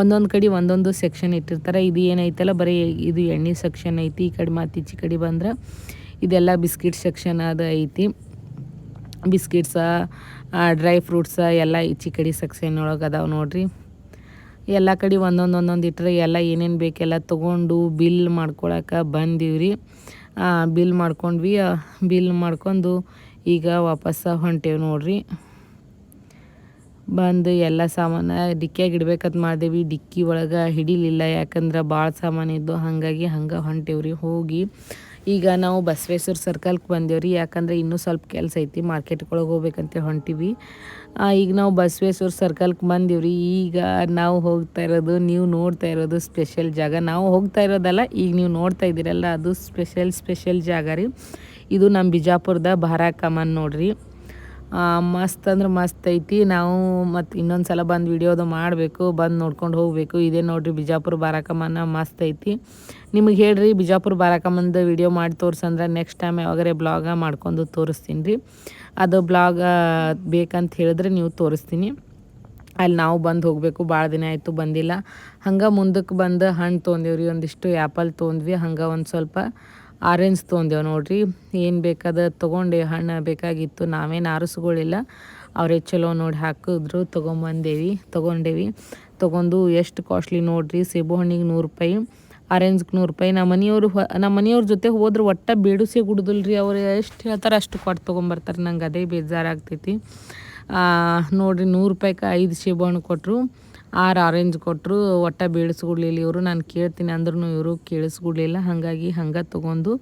Speaker 2: ಒಂದೊಂದು ಕಡೆ ಒಂದೊಂದು ಸೆಕ್ಷನ್ ಇಟ್ಟಿರ್ತಾರೆ. ಇದು ಏನೈತಲ್ಲ, ಬರೀ ಇದು ಎಣ್ಣೆ ಸೆಕ್ಷನ್ ಐತಿ, ಈ ಕಡೆ ಮತ್ತು ಈಚೆ ಕಡೆ ಬಂದ್ರೆ ಇದೆಲ್ಲ ಬಿಸ್ಕಿಟ್ ಸೆಕ್ಷನ್ ಅದು ಐತಿ. ಬಿಸ್ಕಿಟ್ಸ ಡ್ರೈ ಫ್ರೂಟ್ಸ ಎಲ್ಲ ಈಚೆ ಕಡೆ ಸೆಕ್ಷನ್ ಒಳಗೆ ಅದಾವೆ ನೋಡ್ರಿ. ಎಲ್ಲ ಕಡೆ ಒಂದೊಂದು ಒಂದೊಂದು ಇಟ್ಟರೆ ಎಲ್ಲ ಏನೇನು ಬೇಕೆಲ್ಲ ತೊಗೊಂಡು ಬಿಲ್ ಮಾಡ್ಕೊಳಕ್ಕೆ ಬಂದೀವ್ರಿ. ಬಿಲ್ ಮಾಡ್ಕೊಂಡ್ವಿ. ಬಿಲ್ ಮಾಡ್ಕೊಂಡು ಈಗ ವಾಪಸ್ ಹೊಂಟೇವಿ ನೋಡ್ರಿ. ಬಂದು ಎಲ್ಲ ಸಾಮಾನು ಡಿಕ್ಕಿಯಾಗಿ ಇಡ್ಬೇಕಂತ ಮಾಡ್ದೇವಿ. ಡಿಕ್ಕಿ ಒಳಗೆ ಹಿಡಿಲಿಲ್ಲ, ಯಾಕಂದ್ರೆ ಭಾಳ ಸಾಮಾನು ಇದ್ದು. ಹಾಗಾಗಿ ಹಂಗೆ ಹೊಂಟೇವ್ರಿ ಹೋಗಿ. ಈಗ ನಾವು ಬಸವೇಶ್ವರ ಸರ್ಕಲ್ಗೆ ಬಂದೇವ್ರಿ ಯಾಕಂದ್ರೆ ಇನ್ನೂ ಸ್ವಲ್ಪ ಕೆಲಸ ಐತಿ ಮಾರ್ಕೆಟ್ಗೊಳಗೆ ಹೋಗ್ಬೇಕಂತ ಹೊಂಟಿವಿ. ಈಗ ನಾವು ಬಸವೇಶ್ವರ ಸರ್ಕಲ್ಗೆ ಬಂದೀವ್ರಿ ಈಗ ನಾವು ಹೋಗ್ತಾ ಇರೋದು, ನೀವು ನೋಡ್ತಾ ಇರೋದು ಸ್ಪೆಷಲ್ ಜಾಗ. ನಾವು ಹೋಗ್ತಾ ಇರೋದಲ್ಲ, ಈಗ ನೀವು ನೋಡ್ತಾ ಇದ್ದೀರಲ್ಲ, ಅದು ಸ್ಪೆಷಲ್ ಸ್ಪೆಷಲ್ ಜಾಗ ರೀ. ಇದು ನಮ್ಮ ಬಿಜಾಪುರದ ಬಾರಾ ಕಮಾನ್ ನೋಡ್ರಿ. ಮಸ್ತ್ ಅಂದ್ರೆ ಮಸ್ತ್ ಐತಿ. ನಾವು ಮತ್ತು ಇನ್ನೊಂದು ಸಲ ಬಂದು ವಿಡಿಯೋದು ಮಾಡಬೇಕು. ಬಂದು ನೋಡ್ಕೊಂಡು ಹೋಗಬೇಕು. ಇದೇ ನೋಡಿರಿ ಬಿಜಾಪುರ ಬಾರಾಕಮ್ಮನ ಮಸ್ತ್ ಐತಿ. ನಿಮಗೆ ಹೇಳ್ರಿ ಬಿಜಾಪುರ ಬಾರಾಕಮ್ಮಂದು ವಿಡಿಯೋ ಮಾಡಿ ತೋರ್ಸಂದ್ರೆ ನೆಕ್ಸ್ಟ್ ಟೈಮ್ ಯಾವಾಗರೆ ಬ್ಲಾಗ ಮಾಡ್ಕೊಂಡು ತೋರಿಸ್ತೀನಿ ರೀ ಅದು ಬ್ಲಾಗ ಬೇಕಂತ ಹೇಳಿದ್ರೆ ನೀವು ತೋರಿಸ್ತೀನಿ. ಅಲ್ಲಿ ನಾವು ಬಂದು ಹೋಗಬೇಕು. ಭಾಳ ದಿನ ಆಯಿತು ಬಂದಿಲ್ಲ. ಹಂಗೆ ಮುಂದಕ್ಕೆ ಬಂದು ಹಣ್ಣು ತೊಗೊಂದೇವ್ರಿ ಒಂದಿಷ್ಟು ಆ್ಯಪಲ್ ತೊಗೊಂಡ್ವಿ ಹಂಗೆ ಒಂದು ಸ್ವಲ್ಪ ಆರೆಂಜ್ ತೊಗೊಂಡೆವು ನೋಡ್ರಿ. ಏನು ಬೇಕಾದ ತೊಗೊಂಡೆ ಹಣ್ಣು ಬೇಕಾಗಿತ್ತು, ನಾವೇನು ಆರಿಸ್ಕೊಳ್ಳಿಲ್ಲ ಅವರೇ ಚಲೋ ನೋಡಿ ಹಾಕಿದ್ರು, ತೊಗೊಂಬಂದೇವಿ, ತೊಗೊಂಡೇವಿ. ತೊಗೊಂಡು ಎಷ್ಟು ಕಾಸ್ಟ್ಲಿ ನೋಡ್ರಿ, ಸೇಬು ಹಣ್ಣಿಗೆ ನೂರು ರೂಪಾಯಿ, ಆರೆಂಜ್ಗೆ ನೂರು ರೂಪಾಯಿ. ನಮ್ಮ ಮನೆಯವರು ನಮ್ಮ ಮನೆಯವ್ರ ಜೊತೆ ಹೋದ್ರೆ ಒಟ್ಟು ಬೇಡುಸೆ ರೀ ಅವ್ರು. ಎಷ್ಟು ಹೇಳ್ತಾರೆ ಅಷ್ಟು ಕೊಟ್ಟು ತೊಗೊಂಬರ್ತಾರೆ. ನಂಗೆ ಅದೇ ಬೇಜಾರಾಗ್ತೈತಿ. ನೋಡ್ರಿ ನೂರು ರೂಪಾಯಿಗೆ ಐದು ಸೇಬು ಹಣ್ಣು ಕೊಟ್ಟರು ಆರು ಆರೆಂಜ್ ಕೊಟ್ಟರು ಒಟ್ಟ ಬೀಳಿಸ್ಕೊಡ್ಲಿಲ್ಲ ಇವರು. ನಾನು ಕೇಳ್ತೀನಿ ಅಂದ್ರೂ ಇವರು ಕೇಳಿಸ್ಕೊಡ್ಲಿಲ್ಲ. ಹಾಗಾಗಿ ಹಂಗೆ ತೊಗೊಂಡು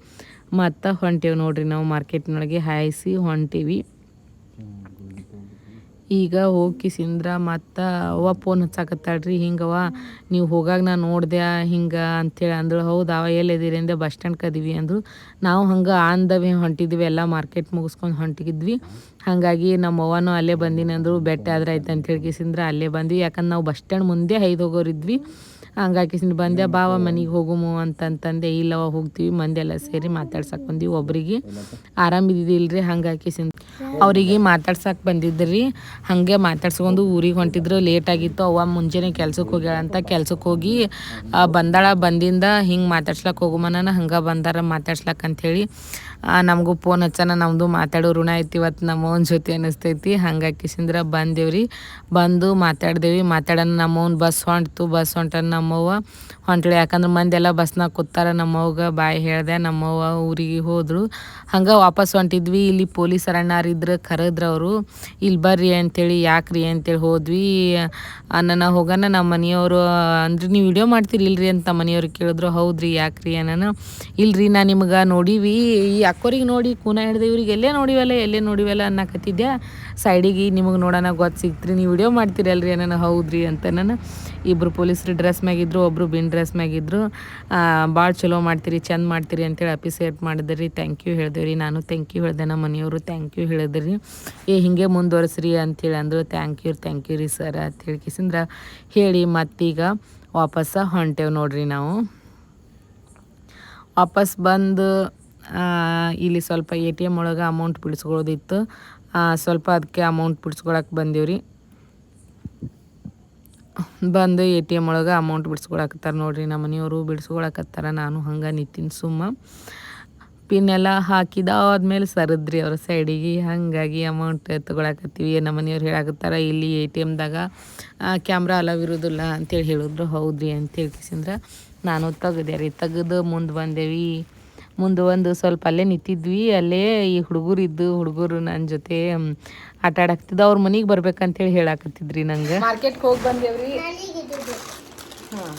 Speaker 2: ಮತ್ತೆ ಹೊಂಟೇವು ನೋಡ್ರಿ ನಾವು ಮಾರ್ಕೆಟ್ನೊಳಗೆ ಹಾಯಿಸಿ ಹೊಂಟೀವಿ. ಈಗ ಹೋಗಿ ಸಿಂದ್ರ, ಮತ್ತು ಅವ್ವ ಫೋನ್ ಹಚ್ಚಾಕತ್ತಾಳ್ರಿ ಹಿಂಗವ ನೀವು ಹೋಗಾಗ ನಾನು ನೋಡ್ದೆ ಹಿಂಗೆ ಅಂಥೇಳಿ ಅಂದಳು. ಹೌದು ಅವ ಎಲ್ಲಿದ್ದೀರಿ ಅಂದೆ, ಬಸ್ ಸ್ಟ್ಯಾಂಡ್ ಕದೀವಿ ಅಂದರು. ನಾವು ಹಂಗೆ ಆಂದವೆ ಹೊಂಟಿದ್ವಿ, ಎಲ್ಲ ಮಾರ್ಕೆಟ್ ಮುಗಿಸ್ಕೊಂಡು ಹೊಂಟಿದ್ವಿ. ಹಾಗಾಗಿ ನಮ್ಮ ಅವ್ವನೂ ಅಲ್ಲೇ ಬಂದಿನಿ ಅಂದರು, ಬೆಟ್ಟ ಆದ್ರೆ ಆಯ್ತು ಅಂತೇಳಿ ಕಿಸಿಂದ್ರ ಅಲ್ಲೇ ಬಂದ್ವಿ. ಯಾಕಂದ್ರೆ ನಾವು ಬಸ್ ಸ್ಟ್ಯಾಂಡ್ ಮುಂದೆ ಐದು ಹೋಗೋರಿದ್ವಿ ಹಂಗಾಕಿಸಿಂದ ಬಂದೆ ಬಾವ ಮನೆಗೆ ಹೋಗುಮು ಅಂತಂತಂದೆ ಇಲ್ಲವ ಹೋಗ್ತೀವಿ, ಮಂದಿ ಎಲ್ಲ ಸೇರಿ ಮಾತಾಡ್ಸಕ್ಕೆ ಬಂದ್ವಿ ಒಬ್ರಿಗೆ. ಹಂಗಾಗಿ ಹಂಗಾಕಿಸಿಂದ ಅವರಿಗೆ ಮಾತಾಡ್ಸಕ್ಕೆ ಬಂದಿದ್ರಿ. ಹಾಗೆ ಮಾತಾಡ್ಸ್ಕೊಂಡು ಊರಿಗೆ ಹೊಂಟಿದ್ರು. ಲೇಟ್ ಆಗಿತ್ತು. ಅವ್ವ ಮುಂಜಾನೆ ಕೆಲ್ಸಕ್ಕೆ ಹೋಗ್ಯಾಳ ಅಂತ ಕೆಲ್ಸಕ್ಕೆ ಹೋಗಿ ಬಂದಾಳ ಬಂದಿಂದ ಹಿಂಗೆ ಮಾತಾಡ್ಸ್ಲಕ್ಕೆ ಹೋಗುಮನ ಹಂಗೆ ಬಂದಾರ ಮಾತಾಡ್ಸ್ಲಕ್ಕೆ ಅಂಥೇಳಿ ನಮಗೂ ಫೋನ್ ಹಚ್ಚನ ನಮ್ಮದು ಮಾತಾಡೋ ಋಣ ಐತಿ ಇವತ್ತು ನಮ್ಮವನ ಜೊತೆ ಅನ್ನಿಸ್ತೈತಿ ಹಂಗಾಕಿಸಿಂದ್ರ ಬಂದೇವ್ರಿ. ಬಂದು ಮಾತಾಡ್ದೇವಿ. ಮಾತಾಡೋಣ ನಮ್ಮವ್ನ ಬಸ್ ಹೊಂಟ್ತು ಬಸ್ ಹೊಂಟನ ನಮ್ಮವ್ವ. ಹೊಂಟ್ಳು. ಯಾಕಂದ್ರೆ ಮಂದೆಲ್ಲ ಬಸ್ನಾಗ ಕೂತಾರ ನಮ್ಮವ್ಗ ಬಾಯಿ ಹೇಳ್ದೆ, ನಮ್ಮವ್ವ ಊರಿಗೆ ಹೋದರು. ಹಂಗೆ ವಾಪಸ್ ಹೊಂಟಿದ್ವಿ. ಇಲ್ಲಿ ಪೊಲೀಸ್ ಅಣ್ಣಾರಿದ್ರು ಕರೆದ್ರು ಅವರು. ಇಲ್ಲಿ ಬರ್ರಿ ಅಂತೇಳಿ, ಯಾಕ್ರಿ ಅಂತೇಳಿ ಹೋದ್ವಿ. ಅನ್ನ ಹೋಗೋಣ, ನಮ್ಮ ಮನೆಯವರು, ಅಂದ್ರೆ ನೀವು ವಿಡಿಯೋ ಮಾಡ್ತೀರಿ ಇಲ್ರಿ ಅಂತ ಮನೆಯವ್ರು ಕೇಳಿದ್ರು. ಹೌದ್ರಿ, ಯಾಕ್ರಿ ನಾನು ಇಲ್ರಿ, ನಾ ನಿಮ್ಗೆ ನೋಡೀವಿ. ಈ ಅಕ್ಕೋರಿಗೆ ನೋಡಿ, ಕೂನ ಹಿಡ್ದೆ ಇವ್ರಿಗೆ ಎಲ್ಲೇ ನೋಡಿವಲ್ಲ ಎಲ್ಲೇ ನೋಡಿವಲ್ಲ ಅನ್ನಕತ್ತಿದ್ಯಾ? ಸೈಡಿಗೆ ನಿಮಗೆ ನೋಡೋಣ, ಗೊತ್ತು ಸಿಗ್ತೀರಿ. ನೀವು ವಿಡಿಯೋ ಮಾಡ್ತೀರಲ್ರಿ ಅನ್ನ ಹೌದ್ರಿ, ಅಂತ ನಾನು ಇಬ್ಬರು ಪೊಲೀಸ್ರು ಡ್ರೆಸ್ ಮ್ಯಾಗಿದ್ರು ಒಬ್ಬರು ಬಿನ್ ಡ್ರೆಸ್ ಮ್ಯಾಗಿದ್ರು. ಭಾಳ ಚಲೋ ಮಾಡ್ತೀರಿ, ಚಂದ ಮಾಡ್ತೀರಿ ಅಂತೇಳಿ ಅಪ್ರಿಸಿಯೇಟ್ ಮಾಡಿದ್ರಿ. ಥ್ಯಾಂಕ್ ಯು ಹೇಳಿದ್ರಿ ನಾನು ಥ್ಯಾಂಕ್ ಯು ಹೇಳಿದೆ ನಮ್ಮ ಮನೆಯವರು ಥ್ಯಾಂಕ್ ಯು ಹೇಳಿದ್ರಿ ಏ, ಹಿಂಗೆ ಮುಂದುವರೆಸ್ರಿ ಅಂತೇಳಿ ಅಂದರು. ಥ್ಯಾಂಕ್ ಯು ಥ್ಯಾಂಕ್ ಯು ರೀ ಸರ್ ಅಂತೇಳಿ ಕಿಸಿಂದ್ರ ಹೇಳಿ ಮತ್ತೀಗ ವಾಪಸ್ಸ ಹೊಂಟೇವು ನೋಡ್ರಿ ನಾವು. ವಾಪಸ್ ಬಂದು ಇಲ್ಲಿ ಸ್ವಲ್ಪ ಎ ಟಿ ಎಂ ಒಳಗೆ ಅಮೌಂಟ್ ಬಿಡಿಸ್ಕೊಳ್ಳೋದಿತ್ತು. ಸ್ವಲ್ಪ ಅದಕ್ಕೆ ಅಮೌಂಟ್ ಬಿಡಿಸ್ಕೊಳಕ್ಕೆ ಬಂದೀವ್ರಿ. ಬಂದು ಎ ಟಿ ಎಂ ಒಳಗೆ ಅಮೌಂಟ್ ಬಿಡಿಸ್ಕೊಳಕತ್ತಾರ ನೋಡ್ರಿ, ನಮ್ಮ ಮನೆಯವರು ಬಿಡ್ಸ್ಕೊಳಕತ್ತಾರ, ನಾನು ಹಂಗೆ ನಿತ್ತಿನ ಸುಮ್ಮ. ಪಿನ್ ಎಲ್ಲ ಹಾಕಿದಾದ್ಮೇಲೆ ಸರದ್ರಿ ಅವ್ರ ಸೈಡಿಗೆ ಹಾಗಾಗಿ ಅಮೌಂಟ್ ತೊಗೊಳಕತ್ತೀವಿ. ನಮ್ಮ ಮನೆಯವ್ರು ಹೇಳಕತ್ತಾರ, ಇಲ್ಲಿ ಎ ಟಿ ಎಮ್ದಾಗ ಕ್ಯಾಮ್ರಾ ಅಲವ್ ಇರೋದಿಲ್ಲ ಅಂತೇಳಿ ಹೇಳಿದ್ರು. ಹೌದ್ರಿ ಅಂತೇಳಿ ಕಿಸಿಂದ್ರೆ ನಾನು ತೆಗ್ದೆ ರೀ ತೆಗೆದು ಮುಂದೆ ಬಂದೇವಿ. ಮುಂದೆ ಒಂದು ಸ್ವಲ್ಪ ಅಲ್ಲೇ ನಿಂತಿದ್ವಿ, ಅಲ್ಲೇ ಈ ಹುಡುಗರು ಇದ್ದು ಹುಡುಗರು ನನ್ನ ಜೊತೆ ಆಟ ಆಡಕ್ತಿದ್ದ ಅವ್ರ ಮನೆಗೆ ಬರ್ಬೇಕಂತೇಳಿ ಹೇಳಾಕತ್ತಿದ್ರಿ ನಂಗೆ. ಮಾರ್ಕೆಟ್ಗೆ ಹೋಗಿ ಬಂದೇವ್ರಿ? ಹಾಂ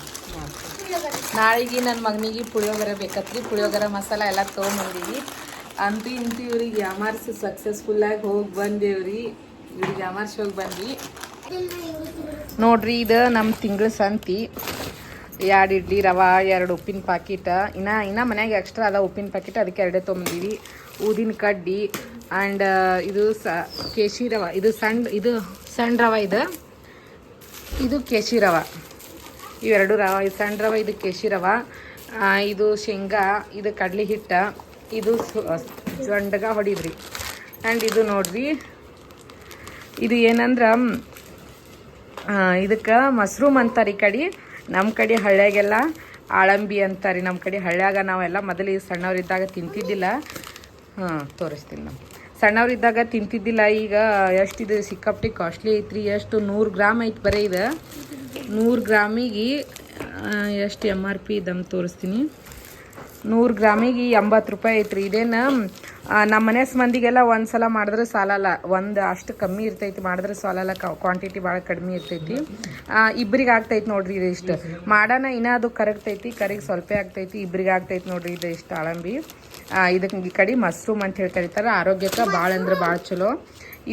Speaker 2: ನಾಳೆಗೆ ನನ್ನ ಮಗನಿಗೆ ಪುಳಿಯೋಗರೆ ಬೇಕತ್ರಿ. ಪುಳಿಯೋಗರೆ ಮಸಾಲ ಎಲ್ಲ ತೊಗೊಂಬಂದೀವಿ. ಅಂತ ಇಂತೂ ಇವ್ರಿಗೆ ಯಾಮಾರ್ಸ್ ಸಕ್ಸಸ್ಫುಲ್ಲಾಗಿ ಹೋಗಿ ಬಂದೇವ್ರಿ. ಇವ್ರಿಗೆ ಯಾಮಾರ್ಸ್ ಹೋಗಿ ಬಂದ್ವಿ. ನೋಡ್ರಿ, ಇದು ನಮ್ಮ ತಿಂಗಳ ಸಂತಿ. ಎರಡು ಇಡ್ಲಿ, ರವಾ, ಎರಡು ಉಪ್ಪಿನ ಪಾಕಿಟ. ಇನ್ನು ಇನ್ನು ಮನ್ಯಾಗ ಎಕ್ಸ್ಟ್ರಾ ಅದ ಉಪ್ಪಿನ ಪಾಕಿಟ್, ಅದಕ್ಕೆ ಎರಡೇ ತೊಗೊಂಬಂದೀವಿ. ಊದಿನ ಕಡ್ಡಿ ಆ್ಯಂಡ್ ಇದು ಸ, ಕೇಶಿ ರವ. ಇದು ಸಣ್ಣ ಇದು ಸಣ್ಣ ರವ ಇದು. ಇದು ಕೇಶಿ ರವ. ಇವೆರಡು ರವ, ಇದು ಸಣ್ಣ ರವ, ಇದು ಕೇಶಿ ರವ. ಇದು ಶೇಂಗಾ, ಇದು ಕಡಲೆ ಹಿಟ್ಟ. ಇದು ಜೊಂಡಗ ಹೊಡಿದ್ರಿ. ಆ್ಯಂಡ್ ಇದು ನೋಡ್ರಿ. ಇದು ಏನಂದ್ರೆ ಇದಕ್ಕೆ ಮಶ್ರೂಮ್ ಅಂತಾರೆ ಈ ಕಡೆ. ನಮ್ಮ ಕಡೆ ಹಳ್ಳ್ಯಾಗೆಲ್ಲ ಆಳಂಬಿ ಅಂತಾರೆ ನಮ್ಮ ಕಡೆ ಹಳ್ಳ್ಯಾಗ ನಾವೆಲ್ಲ ಮೊದಲು ಸಣ್ಣವರಿದ್ದಾಗ ತಿಂತಿದ್ದಿಲ್ಲ. ಹಾಂ, ತೋರಿಸ್ತೀನಿ ನಾವು ಸಣ್ಣವರಿದ್ದಾಗ ತಿಂತಿದ್ದಿಲ್ಲ, ಈಗ ಎಷ್ಟಿದೆ ಸಿಕ್ಕಾಪಟ್ಟಿ ಕಾಸ್ಟ್ಲಿ ಐತ್ರಿ, ಎಷ್ಟು ನೂರು ಗ್ರಾಮ್ ಐತಿ ಬರೀ ಇದು. ನೂರು ಗ್ರಾಮಿಗೆ ಎಷ್ಟು ಎಂ ಆರ್ ಪಿ ಇದನ್ನು ತೋರಿಸ್ತೀನಿ. ನೂರು ಗ್ರಾಮಿಗೆ ಎಂಬತ್ತು ರೂಪಾಯಿ ಐತ್ರಿ. ಇದೇನು ನಮ್ಮ ಮನೆ ಮಂದಿಗೆಲ್ಲ ಒಂದು ಸಲ ಮಾಡಿದ್ರೆ ಸಾಲಲ್ಲ. ಒಂದು ಅಷ್ಟು ಕಮ್ಮಿ ಇರ್ತೈತಿ, ಮಾಡಿದ್ರೆ ಸಾಲಲ್ಲ ಕ್ವಾಂಟಿಟಿ ಭಾಳ ಕಡಿಮೆ ಇರ್ತೈತಿ. ಇಬ್ಬರಿಗೆ ಆಗ್ತೈತಿ ನೋಡ್ರಿ ಇದು ಇಷ್ಟು. ಮಾಡೋಣ ಇನ್ನೂ ಅದು ಕರಗ್ತೈತಿ, ಕರಿಗೆ ಸ್ವಲ್ಪ ಆಗ್ತೈತಿ ಇಬ್ಬರಿಗೆ ಆಗ್ತೈತಿ ನೋಡ್ರಿ ಇದು ಇಷ್ಟು ಆಳಂಬಿ. ಇದಕ್ಕೆ ಈ ಕಡೆ ಮಶ್ರೂಮ್ ಅಂತ ಹೇಳಿ ಕರೀತಾರೆ, ಆರೋಗ್ಯಕ್ಕೆ ಭಾಳ ಅಂದ್ರೆ ಭಾಳ ಚಲೋ.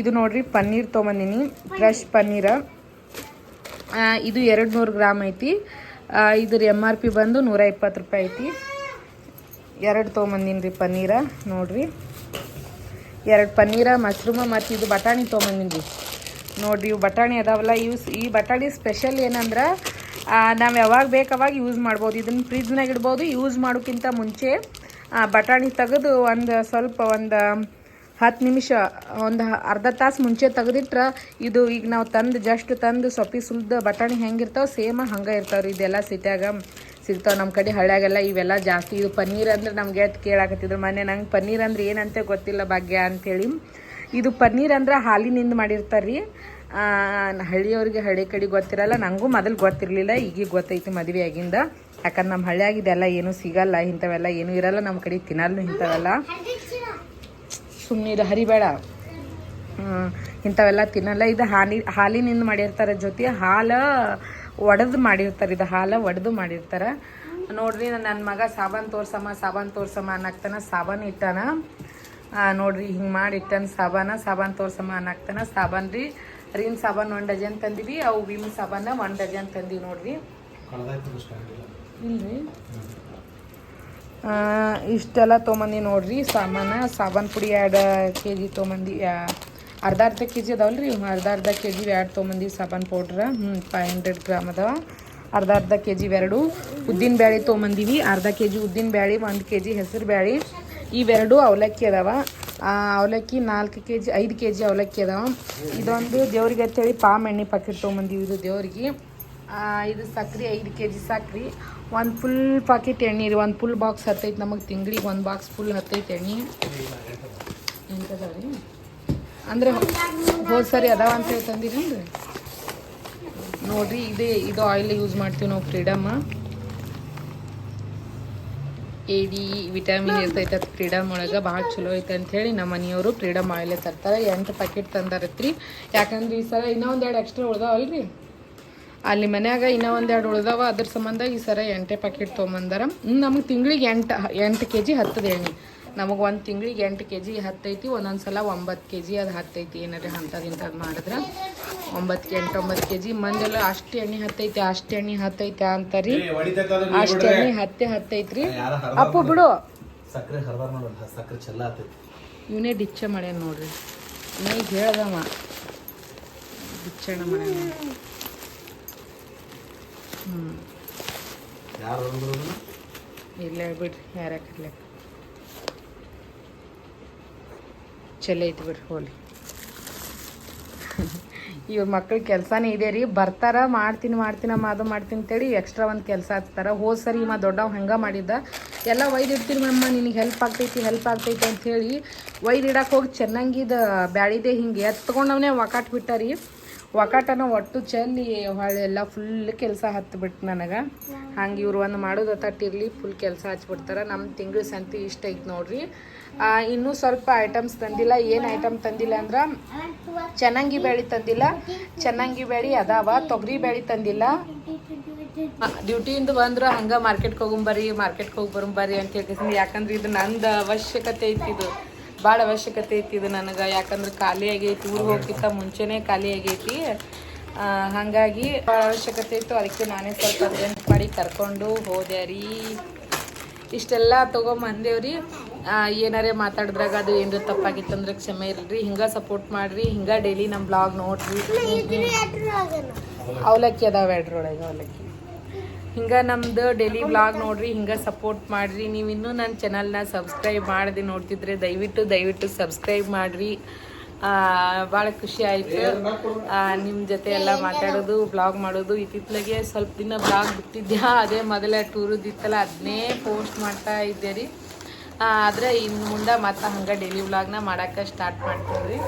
Speaker 2: ಇದು ನೋಡ್ರಿ ಪನ್ನೀರ್ ತೊಗೊಂಬಂದಿನಿ ಫ್ರೆಶ್ ಪನ್ನೀರ. ಇದು ಎರಡು ನೂರು ಗ್ರಾಮ್ ಐತಿ. ಇದ್ರ ಎಂ ಆರ್ ಪಿ ಬಂದು ನೂರ ಇಪ್ಪತ್ತು ರೂಪಾಯಿ ಐತಿ. ಎರಡು ತೊಗೊಂಬಂದಿನಿ ಪನ್ನೀರ, ನೋಡಿರಿ. ಎರಡು ಪನ್ನೀರ ಮಶ್ರೂಮ ಮತ್ತು ಇದು ಬಟಾಣಿ ತೊಗೊಂಬಂದಿನಿ ನೋಡಿರಿ, ಇವು ಬಟಾಣಿ ಅದಾವಲ್ಲ ಯೂಸ್ ಈ ಬಟಾಣಿ ಸ್ಪೆಷಲ್ ಏನಂದ್ರೆ ನಾವು ಯಾವಾಗ ಬೇಕಾವಾಗ ಯೂಸ್ ಮಾಡ್ಬೋದು. ಇದನ್ನು ಫ್ರಿಜ್ನಾಗ ಇಡ್ಬೋದು ಯೂಸ್ ಮಾಡೋಕ್ಕಿಂತ ಮುಂಚೆ ಬಟಾಣಿ ತೆಗೆದು ಒಂದು ಸ್ವಲ್ಪ ಒಂದು ಹತ್ತು ನಿಮಿಷ, ಒಂದು ಅರ್ಧ ತಾಸು ಮುಂಚೆ ತೆಗೆದಿಟ್ರೆ, ಇದು ಈಗ ನಾವು ತಂದು ಜಸ್ಟ್ ತಂದು ಸೊಪ್ಪಿ ಸುಲ್ದ ಬಟಾಣಿ ಹೆಂಗಿರ್ತಾವೆ ಸೇಮ ಹಂಗೆ ಇರ್ತಾವೆ ರೀ ಇದೆಲ್ಲ ಸಿಟ್ಯಾಗ. ಸಿಗ್ತಾವೆ ನಮ್ಮ ಕಡೆ ಹಳ್ಳ್ಯಾಗೆಲ್ಲ ಇವೆಲ್ಲ ಜಾಸ್ತಿ. ಇದು ಪನ್ನೀರ್ ಅಂದ್ರೆ ನಮ್ಗೆ ಅದು ಕೇಳಾಕತ್ತಿದ್ರು. ಮೊನ್ನೆ ನಂಗೆ ಪನ್ನೀರ್ ಅಂದ್ರೆ ಏನಂತ ಗೊತ್ತಿಲ್ಲ ಭಾಗ್ಯ ಅಂಥೇಳಿ ಇದು ಪನ್ನೀರ್ ಅಂದ್ರೆ ಹಾಲಿನಿಂದ ಮಾಡಿರ್ತಾರೆ ರೀ ಹಳ್ಳಿಯವ್ರಿಗೆ ಹಳ್ಳಿ ಕಡೆ ಗೊತ್ತಿರಲ್ಲ ನನಗೂ ಮೊದಲು ಗೊತ್ತಿರಲಿಲ್ಲ ಈಗೀಗ ಗೊತ್ತೈತಿ ಮದುವೆ ಆಗಿಂದ.
Speaker 1: ಯಾಕಂದ್ರೆ ನಮ್ಮ ಹಳ್ಳಿಯಾಗ ಇದೆಲ್ಲ ಏನೂ ಸಿಗಲ್ಲ ಇಂಥವೆಲ್ಲ ಏನೂ ಇರಲ್ಲ ನಮ್ಮ ಕಡೆ ತಿನ್ನಲ್ಲ ಇಂಥವೆಲ್ಲ. ಸುಮ್ಮನೆ ಹರಿಬೇಡ. ಹ್ಮ್, ಇಂಥವೆಲ್ಲ ತಿನ್ನಲ್ಲ ಇದು ಹಾಲಿ ಹಾಲಿನಿಂದ ಮಾಡಿರ್ತಾರೆ ಜೊತೆ ಹಾಲು ಒಡೆದು ಮಾಡಿರ್ತಾರೆ ಇದು ಹಾಲು ಒಡೆದು ಮಾಡಿರ್ತಾರೆ. ನೋಡ್ರಿ ನನ್ನ ಮಗ ಸಾಬಾನ್ ತೋರ್ಸಮ್ಮ ಸಾಬಾನ್ ತೋರ್ಸಮ್ಮ ಅನ್ನಕ್ತಾನ ಸಾಬಾನ್ ಇಟ್ಟಾನ. ನೋಡ್ರಿ ಹಿಂಗೆ ಮಾಡಿ ಇಟ್ಟಾನ ಸಾಬಾನ ಸಾಬಾನ್ ತೋರ್ಸಮ್ಮ ಅನ್ನಕ್ತಾನ. ಸಾಬಾನ್ ರೀ ರೀನ್ ಸಾಬಾನ್ ಒನ್ ಡಜನ್ ತಂದಿವಿ ಅವು ವಿಮ್ ಸಾಬಾನ ಒನ್ ಡಜನ್ ತಂದಿವಿ ನೋಡ್ರಿ. ಇಲ್ರಿ? ಇಷ್ಟೆಲ್ಲ ತೊಗೊಂಬಂದಿ ನೋಡ್ರಿ ಸಾಮಾನ ಸಾಬಾನ್ ಪುಡಿ ಎರಡು ಕೆ ಜಿ ತೊಗೊಂಬಂದಿ ಅರ್ಧ ಅರ್ಧ ಕೆ ಜಿ ಅದಾವಲ್ರಿ ಅರ್ಧ ಅರ್ಧ ಕೆ ಜಿ ಎರಡು ತೊಗೊಂಬಂದಿ ಸಾಬಾನ್ ಪೌಡ್ರ ಹ್ಞೂ ಫೈವ್ ಹಂಡ್ರೆಡ್ ಗ್ರಾಮ್ ಅದಾವ. ಅರ್ಧ ಅರ್ಧ ಕೆ ಜಿ ಎರಡು ಉದ್ದಿನ ಬ್ಯಾಳಿ ತೊಗೊಂಬಂದೀವಿ. ಅರ್ಧ ಕೆ ಜಿ ಉದ್ದಿನ ಬ್ಯಾಳಿ, ಒಂದು ಕೆ ಜಿ ಹೆಸರು ಬ್ಯಾಳಿ. ಇವೆರಡು ಅವಲಕ್ಕಿ ಅದಾವ. ಅವಲಕ್ಕಿ ನಾಲ್ಕು ಕೆ ಜಿ ಐದು ಕೆ ಜಿ ಅವಲಕ್ಕಿ ಅದಾವ. ಇದೊಂದು ದೇವ್ರಿಗೆ ಅಂತೇಳಿ ಪಾಮ್ ಎಣ್ಣೆ ಪಾಕಿಟ್ ತೊಗೊಂಬಂದೀವಿ ಇದು ದೇವ್ರಿಗೆ. ಇದು ಸಕ್ರೆ, ಐದು ಕೆ ಜಿ ಸಕ್ರೆ. ಒಂದು ಫುಲ್ ಪಾಕೆಟ್ ಎಣ್ಣೆ ರೀ, ಒಂದು ಫುಲ್ ಬಾಕ್ಸ್ ಹತ್ತೈತೆ. ನಮಗೆ ತಿಂಗಳಿಗೆ ಒಂದು ಬಾಕ್ಸ್ ಫುಲ್ ಹತ್ತೈತೆ ಎಣ್ಣೆ. ಎಂತದಾವ್ರಿ ಅಂದ್ರೆ ಹೋದ್ ಸರಿ ಅದಾವ ಅಂತ ಹೇಳಿ ತಂದಿರೇನ್ರಿ? ನೋಡಿರಿ, ಇದೇ, ಇದು ಆಯಿಲ್ ಯೂಸ್ ಮಾಡ್ತೀವಿ ನಾವು ಫ್ರೀಡಮ್ ಎ, ಡಿ ವಿಟಮಿನ್ ಇರ್ತೈತೆ ಅದು ಫ್ರೀಡಮ್ ಒಳಗೆ ಭಾಳ ಚಲೋ ಐತೆ ಅಂಥೇಳಿ ನಮ್ಮ ಮನೆಯವರು ಫ್ರೀಡಮ್ ಆಯಿಲೇ ತರ್ತಾರೆ. ಎಂಟು ಪ್ಯಾಕೆಟ್ ತಂದಾರತ್ರಿ ಯಾಕಂದ್ರೆ ಈ ಸಲ ಇನ್ನೂ ಒಂದೆರಡು ಎಕ್ಸ್ಟ್ರಾ ರೀ ಅಲ್ಲಿ ಮನ್ಯಾಗ ಇನ್ನೂ ಒಂದೆರಡು ಉಳ್ದಾವ, ಅದ್ರ ಸಂಬಂಧ ಈ ಸರ ಎಂಟೇ ಪ್ಯಾಕೆಟ್ ತೊಗೊಂಬಂದಾರ. ನಮಗೆ ತಿಂಗಳಿಗೆ ಎಂಟು ಎಂಟು ಕೆ ಜಿ ಹತ್ತದ ಎಣ್ಣೆ. ನಮಗೆ ಒಂದು ತಿಂಗಳಿಗೆ ಎಂಟು ಕೆ ಜಿ ಹತ್ತೈತಿ ಒಂದೊಂದು ಸಲ ಒಂಬತ್ತು ಕೆ ಜಿ ಅದು ಹತ್ತೈತಿ. ಏನಾರ ಅಂಥದ್ದು ಇಂಥದ್ದು ಮಾಡಿದ್ರೆ ಒಂಬತ್ತು ಎಂಟು ಒಂಬತ್ತು ಕೆ ಜಿ ಮಂದೆಲ್ಲ ಅಷ್ಟು ಎಣ್ಣೆ ಹತ್ತೈತಿ ಅಷ್ಟು ಎಣ್ಣೆ ಹತ್ತೈತಿ ಅಂತಾರಿ ಅಷ್ಟು ಎಣ್ಣೆ ಹತ್ತೆ ಹತ್ತೈತ್ರಿ. ಅಪ್ಪು ಬಿಡು.
Speaker 3: ಸಕ್ಕರೆ ಸಕ್ಕರೆ ಚೆಲ್ಲ
Speaker 1: ಇವನೇ ಡಿಚ್ಚ ಮಾಡ್ಯಾನ ನೋಡ್ರಿ. ನೀ ಹೇಳ್ದವ. ಡಿಚ್ಚಣ ಮಾಡ್ಯಾನ ಹ್ಞೂ ಇಲ್ಲ ಬಿಡ್ರಿ ಯಾರ ಚಲೋ ಐತಿ ಬಿಡ್ರಿ ಹೋಲಿ. ಇವ್ರ ಮಕ್ಳಿಗೆ ಕೆಲಸನೇ ಇದೆ ರೀ, ಬರ್ತಾರ, ಮಾಡ್ತೀನಿ ಮಾಡ್ತೀನಮ್ಮ ಅದು ಮಾಡ್ತೀನಿ ಅಂತೇಳಿ ಎಕ್ಸ್ಟ್ರಾ ಒಂದು ಕೆಲಸ ಹಚ್ತಾರ. ಹೋದ್ ಸರಿ ಮಾ ದೊಡ್ಡವ ಹಂಗೆ ಮಾಡಿದ್ದ? ಎಲ್ಲ ಒಯ್ದು ಇಡ್ತೀನಿ ಅಮ್ಮ ನಿನಗೆ ಹೆಲ್ಪ್ ಆಗ್ತೈತಿ ಹೆಲ್ಪ್ ಆಗ್ತೈತಿ ಅಂಥೇಳಿ ಒಯ್ದು ಇಡಕ್ಕೆ ಹೋಗಿ ಚೆನ್ನಾಗಿದ್ದು ಬ್ಯಾಳಿದೆ ಹಿಂಗೆ. ಎತ್ಕೊಂಡವನೇ ಒಕಾಟ್ ಬಿಟ್ಟಾರಿ ಒಕಾಟನ ಒಟ್ಟು ಚೆಲ್ಲಿ ಹೊಳೆ ಎಲ್ಲ ಫುಲ್ ಕೆಲಸ ಹತ್ಬಿಟ್ಟು ನನಗೆ. ಹಂಗೆ ಇವ್ರು ಒಂದು ಮಾಡೋದು ತಟ್ಟಿರಲಿ ಫುಲ್ ಕೆಲಸ ಹಚ್ಬಿಡ್ತಾರೆ. ನಮ್ಮ ತಿಂಗಳ ಸಂತಿ ಇಷ್ಟ ಐತೆ ನೋಡ್ರಿ. ಇನ್ನೂ ಸ್ವಲ್ಪ ಐಟಮ್ಸ್ ತಂದಿಲ್ಲ. ಏನು ಐಟಮ್ ತಂದಿಲ್ಲ ಅಂದ್ರೆ ಚೆನ್ನಾಗಿ ಬೇಳೆ ತಂದಿಲ್ಲ. ಚೆನ್ನಾಗಿ ಬೇಳೆ ಅದಾವ. ತೊಗರಿ ಬೇಳೆ ತಂದಿಲ್ಲ. ಡ್ಯೂಟಿಯಿಂದ ಬಂದ್ರೆ ಹಂಗೆ ಮಾರ್ಕೆಟ್ಗೆ ಹೋಗಂಬರ್ರಿ ಮಾರ್ಕೆಟ್ಗೆ ಹೋಗಿ ಬರಂಬರ್ರಿ ಅಂತ ಹೇಳ್ತೀನಿ ಯಾಕಂದ್ರೆ ಇದು ನಂದು ಅವಶ್ಯಕತೆ ಐತಿ ಇದು. ಭಾಳ ಅವಶ್ಯಕತೆ ಐತಿ ಇದು ನನಗೆ. ಯಾಕಂದ್ರೆ ಖಾಲಿ ಆಗೈತಿ, ಊರಿಗೆ ಹೋಗ್ಕಿಂತ ಮುಂಚೆನೇ ಖಾಲಿ ಆಗೈತಿ. ಹಾಗಾಗಿ ಭಾಳ ಅವಶ್ಯಕತೆ ಇತ್ತು. ಅದಕ್ಕೆ ನಾನೇ ಸ್ವಲ್ಪ ಅರ್ಜೆಂಟ್ ಮಾಡಿ ಕರ್ಕೊಂಡು ಹೋದೆ ರೀ. ಇಷ್ಟೆಲ್ಲ ತೊಗೊಂಬಂದೇವ್ರಿ. ಏನಾರೇ ಮಾತಾಡಿದ್ರಾಗ ಅದು ಏನಾರ ತಪ್ಪಾಗಿತ್ತಂದ್ರೆ ಕ್ಷಮೆ ಇರಲ್ರಿ ಹಿಂಗೆ ಸಪೋರ್ಟ್ ಮಾಡ್ರಿ, ಹಿಂಗೆ ಡೈಲಿ ನಮ್ಮ ಬ್ಲಾಗ್ ನೋಡ್ರಿ. ಅವಲಕ್ಕಿ ಅದಾವ ಎಡ್ರೊಳಗೆ, ಅವಲಕ್ಕಿ. ಹಿಂಗೆ ನಮ್ದು ಡೈಲಿ ಬ್ಲಾಗ್ ನೋಡ್ರಿ, ಹಿಂಗೆ ಸಪೋರ್ಟ್ ಮಾಡ್ರಿ. ನೀವು ಇನ್ನೂ ನನ್ನ ಚಾನಲ್ನ ಸಬ್ಸ್ಕ್ರೈಬ್ ಮಾಡದೆ ನೋಡ್ತಿದ್ರೆ ದಯವಿಟ್ಟು ದಯವಿಟ್ಟು ಸಬ್ಸ್ಕ್ರೈಬ್ ಮಾಡ್ರಿ. ಭಾಳ ಖುಷಿ ಆಯಿತು. ನಿಮ್ಮ ಜೊತೆ ಎಲ್ಲ ಮಾತಾಡೋದು ಬ್ಲಾಗ್ ಮಾಡೋದು. ಇತ್ತಿತ್ಲಾಗೆ ಸ್ವಲ್ಪ ದಿನ ಬ್ಲಾಗ್ ಬಿಟ್ಟಿದ್ಯಾ ಅದೇ ಮೊದಲ ಟೂರ್ ಇತ್ತಲ್ಲ ಅದನ್ನೇ ಪೋಸ್ಟ್ ಮಾಡ್ತಾ ಇದ್ದೆ ರೀ. ಆದರೆ ಇನ್ನು ಮುಂದೆ ಮತ್ತೆ ಹಂಗೆ ಡೈಲಿ ವ್ಲಾಗ್ನ ಮಾಡೋಕ್ಕೆ ಸ್ಟಾರ್ಟ್ ಮಾಡ್ತೀನಿ ರೀ.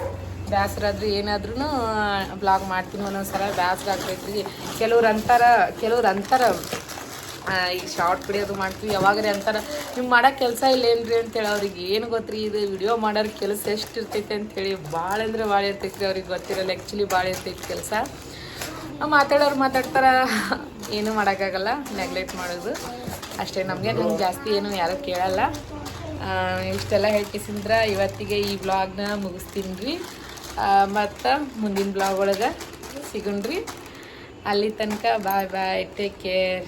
Speaker 1: ಆದ್ರೆ ಏನಾದ್ರೂ ಬ್ಲಾಗ್ ಮಾಡ್ತೀನಿ ಒಂದೊಂದು ಸಲ ಬೇಸರ ಆಗ್ತೈತಿ ಕೆಲವ್ರು ಅಂತಾರ ಕೆಲವ್ರು ಅಂತಾರ ಈ ಶಾರ್ಟ್ ವಿಡಿಯೋದು ಮಾಡ್ತೀವಿ. ಯಾವಾಗ್ರಿ ಅಂತಾರೆ ನಿಮ್ಗೆ ಮಾಡೋ ಕೆಲಸ ಇಲ್ಲ ಏನ್ರಿ? ಅಂತೇಳಿ ಅವ್ರಿಗೆ, ಏನು ಗೊತ್ತ್ರಿ? ಇದು ವಿಡಿಯೋ ಮಾಡೋರ ಕೆಲಸ ಎಷ್ಟು ಇರ್ತೈತೆ? ಅಂತೇಳಿ ಭಾಳ ಅಂದ್ರೆ ಭಾಳ ಇರ್ತೈತೆ ರೀ ಅವ್ರಿಗೆ ಗೊತ್ತಿರಲ್ಲ. ಆ್ಯಕ್ಚುಲಿ ಭಾಳ ಇರ್ತೈತೆ ಕೆಲಸ. ಮಾತಾಡೋರು ಮಾತಾಡ್ತಾರ. ಏನೂ ಮಾಡೋಕ್ಕಾಗಲ್ಲ ನೆಗ್ಲೆಕ್ಟ್ ಮಾಡೋದು. ಅಷ್ಟೇ, ನಮಗೆ ನಂಗೆ ಜಾಸ್ತಿ ಏನು ಯಾರೂ ಕೇಳಲ್ಲ. ಇಷ್ಟೆಲ್ಲ ಹೇಳ್ಕಿಸಿಂದ್ರೆ ಇವತ್ತಿಗೆ ಈ ಬ್ಲಾಗ್ನ ಮುಗಿಸ್ತೀನಿ ರೀ ಮತ್ತು ಮುಂದಿನ ಬ್ಲಾಗ್ ಒಳಗೆ ಸಿಗುಣ್ರಿ. ಅಲ್ಲಿ ತನಕ ಬಾಯ್ ಬಾಯ್ ಟೇಕ್ ಕೇರ್